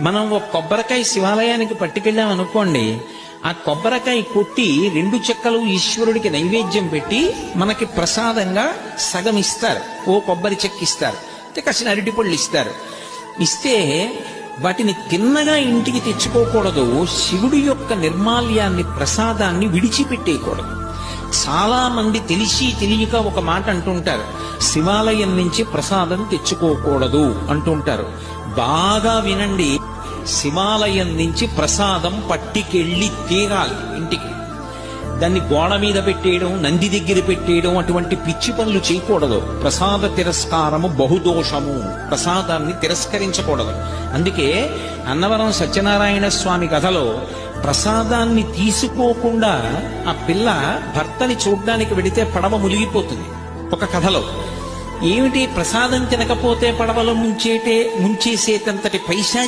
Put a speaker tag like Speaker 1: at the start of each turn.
Speaker 1: మనం ఒక కొబ్బరికాయ శివాలయానికి పట్టుకెళ్ళాం అనుకోండి ఆ కొబ్బరికాయ కొట్టి రెండు చెక్కలు ఈశ్వరుడికి నైవేద్యం పెట్టి మనకి ప్రసాదంగా సగం ఇస్తారు. ఓ కొబ్బరి చెక్క ఇస్తారు. అయితే కాసిన అరటిపళ్ళు ఇస్తారు. ఇస్తే వాటిని తిన్నగా ఇంటికి తెచ్చుకోకూడదు. శివుడి యొక్క నిర్మాల్యాన్ని ప్రసాదాన్ని విడిచిపెట్టేయకూడదు. చాలా మంది తెలిసి తెలియక ఒక మాట అంటుంటారు. శివాలయం నుంచి ప్రసాదం తెచ్చుకోకూడదు అంటుంటారు. బాగా వినండి. శివాలయం నుంచి ప్రసాదం పట్టికెళ్ళి తీరాలి ఇంటికి. దాన్ని గోడ మీద పెట్టేయడం నంది దగ్గర పెట్టేయడం అటువంటి పిచ్చి పనులు చేయకూడదు. ప్రసాద తిరస్కారము బహుదోషము. ప్రసాదాన్ని తిరస్కరించకూడదు. అందుకే అన్నవరం సత్యనారాయణ స్వామి కథలో ప్రసాదాన్ని తీసుకోకుండా ఆ పిల్ల భర్తని చూడ్డానికి వెడితే పడవ మునిగిపోతుంది. ఒక కథలో ఏమిటి ప్రసాదం తినకపోతే పడవలో ముంచేటే ముంచేసేటంతటి పైశా